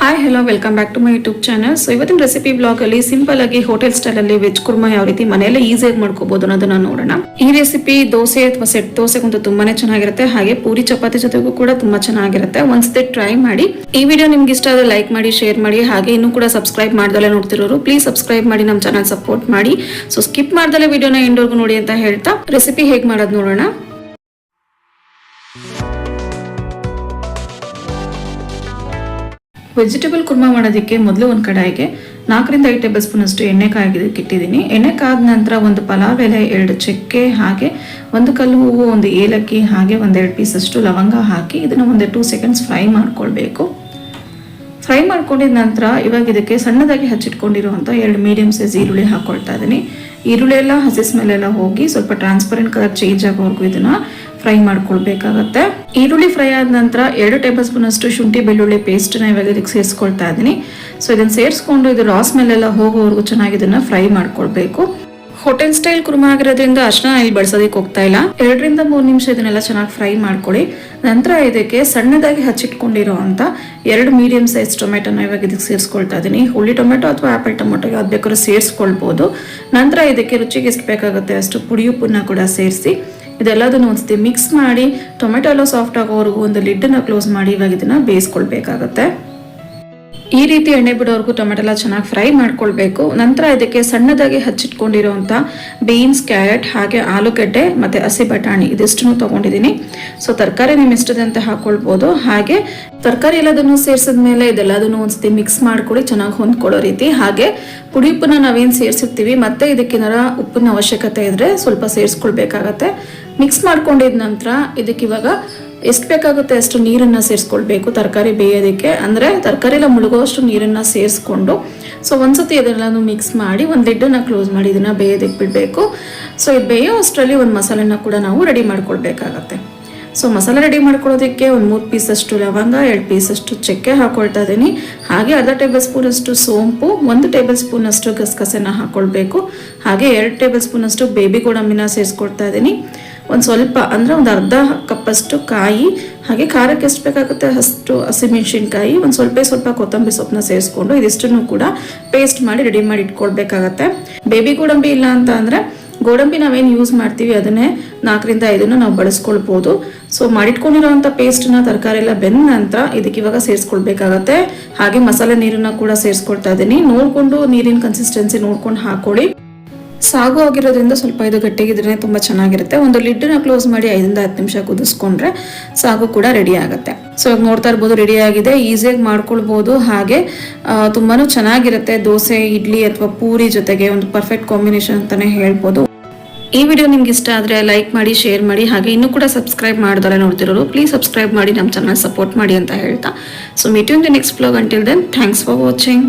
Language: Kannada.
Hi hello welcome back to my YouTube channel so ಇವತ್ತಿನ ರೆಸಿಪಿ ಬ್ಲಾಗ್ ಅಲ್ಲಿ ಸಿಂಪಲ್ ಆಗಿ ಹೋಟೆಲ್ ಸ್ಟೈಲ್ ಅಲ್ಲಿ ವೆಜ್ ಕುರ್ಮಾ ಯಾವ ರೀತಿ ಮನೆಯಲ್ಲೇ ಈಸಿಯಾಗಿ ಮಾಡ್ಕೋಬಹುದು ಅನ್ನೋದನ್ನ ನೋಡೋಣ. ಈ ರೆಸಿಪಿ ದೋಸೆ ಅಥವಾ ಸೆಟ್ ದೋಸೆಗಂತೂ ತುಂಬಾನೇ ಚೆನ್ನಾಗಿರುತ್ತೆ. ಹಾಗೆ ಪೂರಿ ಚಪಾತಿ ಜೊತೆಗೂ ಕೂಡ ತುಂಬಾ ಚೆನ್ನಾಗಿರುತ್ತೆ. ಒಂದ್ಸತಿ ಟ್ರೈ ಮಾಡಿ, ಈ ವಿಡಿಯೋ ನಿಮ್ಗೆ ಇಷ್ಟ ಆದ್ರೆ ಲೈಕ್ ಮಾಡಿ ಶೇರ್ ಮಾಡಿ, ಹಾಗೆ ಇನ್ನೂ ಕೂಡ ಸಬ್ಸ್ಕ್ರೈಬ್ ಮಾಡ್ದಲ್ಲೇ ನೋಡ್ತಿರೋರು ಪ್ಲೀಸ್ ಸಬ್ಸ್ಕ್ರೈಬ್ ಮಾಡಿ ನಮ್ಮ ಚಾನಲ್ ಸಪೋರ್ಟ್ ಮಾಡಿ. ಸೊ ಸ್ಕಿಪ್ ಮಾಡ್ದಲೆ ವಿಡಿಯೋನ ಎಂಡೋರ್ಗು ನೋಡಿ ಅಂತ ಹೇಳ್ತಾ ರೆಸಿಪಿ ಹೇಗೆ ಮಾಡೋದು ನೋಡೋಣ. ವೆಜಿಟೇಬಲ್ ಕುರ್ಮಾ ಮಾಡೋದಕ್ಕೆ ಮೊದಲು ಒಂದು ಕಡಾಯಿಗೆ ನಾಲ್ಕರಿಂದ ಐದು ಟೇಬಲ್ ಸ್ಪೂನ್ ಅಷ್ಟು ಎಣ್ಣೆ ಕಾಯ್ದಕ್ಕೆ ಇಟ್ಟಿದ್ದೀನಿ. ಎಣ್ಣೆ ಕಾದ ನಂತರ ಒಂದು ಪಲಾವ್ ಎಲೆ, ಎರಡು ಚಕ್ಕೆ, ಹಾಗೆ ಒಂದು ಕಲ್ಲು ಹೂವು, ಒಂದು ಏಲಕ್ಕಿ, ಹಾಗೆ ಒಂದೆರಡು ಪೀಸ್ ಅಷ್ಟು ಲವಂಗ ಹಾಕಿ ಇದನ್ನು ಒಂದು ಟೂ ಸೆಕೆಂಡ್ಸ್ ಫ್ರೈ ಮಾಡ್ಕೊಳ್ಬೇಕು. ಫ್ರೈ ಮಾಡ್ಕೊಂಡಿದ ನಂತರ ಇವಾಗ ಇದಕ್ಕೆ ಸಣ್ಣದಾಗಿ ಹಚ್ಚಿಟ್ಕೊಂಡಿರುವಂಥ ಎರಡು ಮೀಡಿಯಮ್ ಸೈಜ್ ಈರುಳ್ಳಿ ಹಾಕ್ಕೊಳ್ತಾ ಇದ್ದೀನಿ. ಈರುಳ್ಳಿ ಎಲ್ಲ ಹಸಿ ಸ್ಮೆಲ್ ಹೋಗಿ ಸ್ವಲ್ಪ ಟ್ರಾನ್ಸ್ಪರೆಂಟ್ ಕಲರ್ ಚೇಂಜ್ ಆಗೋವರೆಗೂ ಇದನ್ನ ಫ್ರೈ ಮಾಡ್ಕೊಳ್ಬೇಕಾಗತ್ತೆ. ಈರುಳ್ಳಿ ಫ್ರೈ ಆದ ನಂತರ ಎರಡು ಟೇಬಲ್ ಸ್ಪೂನ್ ಅಷ್ಟು ಶುಂಠಿ, ಬೆಳ್ಳುಳ್ಳಿ ಪೇಸ್ಟ್ ಇವಾಗ ಇದಕ್ಕೆ ಸೇರಿಸ್ಕೊಳ್ತಾ ಇದ್ದೀನಿ. ಸೊ ಇದನ್ನ ಸೇರಿಸ್ಕೊಂಡು ಇದು ರಾಸ್ ಮೇಲೆಲ್ಲ ಹೋಗೋವರೆಗೂ ಚೆನ್ನಾಗಿ ಇದನ್ನ ಫ್ರೈ ಮಾಡ್ಕೊಳ್ಬೇಕು. ಹೋಟೆಲ್ ಸ್ಟೈಲ್ ಕುರ್ಮಾ ಆಗಿರೋದ್ರಿಂದ ನಾನು ಇಲ್ಲಿ ಬಳಸೋದಕ್ಕೆ ಹೋಗ್ತಾ ಇಲ್ಲ. ಎರಡರಿಂದ ಮೂರು ನಿಮಿಷ ಇದನ್ನೆಲ್ಲ ಚೆನ್ನಾಗಿ ಫ್ರೈ ಮಾಡ್ಕೊಳ್ಳಿ. ನಂತರ ಇದಕ್ಕೆ ಸಣ್ಣದಾಗಿ ಹಚ್ಚಿಟ್ಕೊಂಡಿರೋ ಅಂತ ಎರಡು ಮೀಡಿಯಂ ಸೈಜ್ ಟೊಮೆಟೊನ ಇವಾಗ ಇದಕ್ಕೆ ಸೇರಿಸ್ಕೊಳ್ತಾ ಇದ್ದೀನಿ. ಹುಳಿ ಟೊಮೆಟೊ ಅಥವಾ ಆಪಲ್ ಟೊಮೆಟೊ ಯಾವ್ದು ಬೇಕಾದ್ರೂ ಸೇರಿಸ್ಕೊಳ್ಬೋದು. ನಂತರ ಇದಕ್ಕೆ ರುಚಿಗೆ ಎಷ್ಟು ಬೇಕಾಗುತ್ತೆ ಅಷ್ಟು ಪುಡಿ ಉಪ್ಪನ್ನ ಕೂಡ ಸೇರಿಸಿ. ಇದೆಲ್ಲದನ್ನು ಒಂದ್ಸತಿ ಮಿಕ್ಸ್ ಮಾಡಿ ಟೊಮೆಟೊ ಎಲ್ಲ ಸಾಫ್ಟ್ ಆಗೋವರೆಗೂ ಒಂದು ಲಿಡ್ಡನ್ನು ಕ್ಲೋಸ್ ಮಾಡಿ ಇವಾಗ ಇದನ್ನು ಬೇಯಿಸ್ಕೊಳ್ಬೇಕಾಗತ್ತೆ. ಈ ರೀತಿ ಎಣ್ಣೆ ಬಿಡೋವರೆಗೂ ಟೊಮೆಟೊ ಎಲ್ಲ ಚೆನ್ನಾಗಿ ಫ್ರೈ ಮಾಡ್ಕೊಳ್ಬೇಕು. ನಂತರ ಇದಕ್ಕೆ ಸಣ್ಣದಾಗಿ ಹಚ್ಚಿಟ್ಕೊಂಡಿರುವಂಥ ಬೀನ್ಸ್, ಕ್ಯಾರೆಟ್, ಹಾಗೆ ಆಲೂಗಡ್ಡೆ ಮತ್ತು ಹಸಿ ಬಟಾಣಿ ಇದಿಷ್ಟನ್ನು ತೊಗೊಂಡಿದ್ದೀನಿ. ಸೊ ತರಕಾರಿ ನಿಮ್ಮ ಇಷ್ಟದಂತೆ ಹಾಕ್ಕೊಳ್ಬೋದು ಹಾಗೆ ತರಕಾರಿ ಎಲ್ಲದನ್ನು ಸೇರಿಸಿದ ಮೇಲೆ ಇದೆಲ್ಲದನ್ನು ಒಂದ್ಸತಿ ಮಿಕ್ಸ್ ಮಾಡ್ಕೊಳ್ಳಿ, ಚೆನ್ನಾಗಿ ಹೊಂದ್ಕೊಳ್ಳೋ ರೀತಿ. ಹಾಗೆ ಪುಡಿ ಉಪ್ಪನ್ನ ನಾವೇನು ಸೇರಿಸಿರ್ತೀವಿ, ಮತ್ತೆ ಇದಕ್ಕೇನಾರ ಉಪ್ಪಿನ ಅವಶ್ಯಕತೆ ಇದ್ದರೆ ಸ್ವಲ್ಪ ಸೇರಿಸ್ಕೊಳ್ಬೇಕಾಗತ್ತೆ. ಮಿಕ್ಸ್ ಮಾಡ್ಕೊಂಡಿದ ನಂತರ ಇದಕ್ಕೆ ಇವಾಗ ಎಷ್ಟು ಬೇಕಾಗುತ್ತೆ ಅಷ್ಟು ನೀರನ್ನು ಸೇರಿಸ್ಕೊಳ್ಬೇಕು ತರಕಾರಿ ಬೇಯೋದಕ್ಕೆ. ಅಂದರೆ ತರಕಾರಿ ಎಲ್ಲ ಮುಳುಗುವಷ್ಟು ನೀರನ್ನು ಸೇರಿಸ್ಕೊಂಡು ಸೊ ಒಂದ್ಸತಿ ಇದೆಲ್ಲನೂ ಮಿಕ್ಸ್ ಮಾಡಿ ಒಂದು ಲಿಡ್ಡನ್ನು ಕ್ಲೋಸ್ ಮಾಡಿ ಇದನ್ನು ಬೇಯೋದಕ್ಕೆ ಬಿಡಬೇಕು. ಸೊ ಇದು ಬೇಯೋ ಅಷ್ಟರಲ್ಲಿ ಒಂದು ಮಸಾಲೆನ ಕೂಡ ನಾವು ರೆಡಿ ಮಾಡ್ಕೊಳ್ಬೇಕಾಗತ್ತೆ. ಸೊ ಮಸಾಲೆ ರೆಡಿ ಮಾಡ್ಕೊಳ್ಳೋದಕ್ಕೆ ಒಂದು ಮೂರು ಪೀಸಷ್ಟು ಲವಂಗ, ಎರಡು ಪೀಸಷ್ಟು ಚಕ್ಕೆ ಹಾಕೊಳ್ತಾ ಇದ್ದೀನಿ ಹಾಗೆ ಅರ್ಧ ಟೇಬಲ್ ಸ್ಪೂನಷ್ಟು ಸೋಂಪು, ಒಂದು ಟೇಬಲ್ ಸ್ಪೂನಷ್ಟು ಗಸಗಸೆನ ಹಾಕ್ಕೊಳ್ಬೇಕು ಹಾಗೆ ಎರಡು ಟೇಬಲ್ ಸ್ಪೂನಷ್ಟು ಬೇಬಿ ಗೋಡಂಬಿನ ಸೇರಿಸ್ಕೊಳ್ತಾ ಇದ್ದೀನಿ ಒಂದು ಸ್ವಲ್ಪ ಅಂದರೆ ಒಂದು ಅರ್ಧ ಕಪ್ಪಷ್ಟು ಕಾಯಿ, ಹಾಗೆ ಖಾರಕ್ಕೆ ಎಷ್ಟು ಬೇಕಾಗುತ್ತೆ? ಅಷ್ಟು ಹಸಿಮೆಣಸಿನ್ಕಾಯಿ ಒಂದು ಸ್ವಲ್ಪ ಸ್ವಲ್ಪ ಕೊತ್ತಂಬರಿ ಸೊಪ್ಪನ್ನ ಸೇರಿಸ್ಕೊಂಡು ಇದಿಷ್ಟನ್ನು ಕೂಡ ಪೇಸ್ಟ್ ಮಾಡಿ ರೆಡಿ ಮಾಡಿ ಇಟ್ಕೊಳ್ಬೇಕಾಗತ್ತೆ. ಬೇಬಿ ಗೋಡಂಬಿ ಇಲ್ಲ ಅಂತ ಅಂದರೆ ಗೋಡಂಬಿ ನಾವೇನು ಯೂಸ್ ಮಾಡ್ತೀವಿ ಅದನ್ನೇ ನಾಲ್ಕರಿಂದ ಐದನ್ನು ನಾವು ಬಳಸ್ಕೊಳ್ಬೋದು. ಸೊ ಮಾಡಿಟ್ಕೊಂಡಿರೋವಂಥ ಪೇಸ್ಟನ್ನ ತರಕಾರಿ ಎಲ್ಲ ಬೆಂದ ನಂತರ ಇದಕ್ಕೆ ಇವಾಗ ಸೇರಿಸ್ಕೊಳ್ಬೇಕಾಗತ್ತೆ. ಹಾಗೆ ಮಸಾಲೆ ನೀರನ್ನ ಕೂಡ ಸೇರಿಸ್ಕೊಳ್ತಾ ಇದ್ದೀನಿ. ನೋಡಿಕೊಂಡು ನೀರಿನ ಕನ್ಸಿಸ್ಟೆನ್ಸಿ ನೋಡ್ಕೊಂಡು ಹಾಕೊಳ್ಳಿ. ಸಾಗು ಆಗಿರೋದ್ರಿಂದ ಸ್ವಲ್ಪ ಇದು ಗಟ್ಟಿಗಿದ್ರೆ ತುಂಬ ಚೆನ್ನಾಗಿರುತ್ತೆ. ಒಂದು ಲಿಡ್ಡನ್ನ ಕ್ಲೋಸ್ ಮಾಡಿ ಐದರಿಂದ ಹತ್ತು ನಿಮಿಷ ಕುದಿಸ್ಕೊಂಡ್ರೆ ಸಾಗು ಕೂಡ ರೆಡಿ ಆಗುತ್ತೆ. ಸೊ ಇವಾಗ ನೋಡ್ತಾ ಇರ್ಬೋದು ರೆಡಿ ಆಗಿದೆ ಈಸಿಯಾಗಿ ಮಾಡ್ಕೊಳ್ಬೋದು. ಹಾಗೆ ತುಂಬಾ ಚೆನ್ನಾಗಿರುತ್ತೆ ದೋಸೆ, ಇಡ್ಲಿ ಅಥವಾ ಪೂರಿ ಜೊತೆಗೆ ಒಂದು ಪರ್ಫೆಕ್ಟ್ ಕಾಂಬಿನೇಷನ್ ಅಂತಲೇ ಹೇಳ್ಬೋದು. ಈ ವಿಡಿಯೋ ನಿಮ್ಗೆ ಇಷ್ಟ ಆದರೆ ಲೈಕ್ ಮಾಡಿ ಶೇರ್ ಮಾಡಿ, ಹಾಗೆ ಇನ್ನೂ ಕೂಡ ಸಬ್ಸ್ಕ್ರೈಬ್ ಮಾಡಿದಾರೆ ನೋಡ್ತಿರೋರು ಪ್ಲೀಸ್ ಸಬ್ಸ್ಕ್ರೈಬ್ ಮಾಡಿ ನಮ್ಮ ಚಾನಲ್ ಸಪೋರ್ಟ್ ಮಾಡಿ ಅಂತ ಹೇಳ್ತಾ. So meet you the next blog until then thanks for watching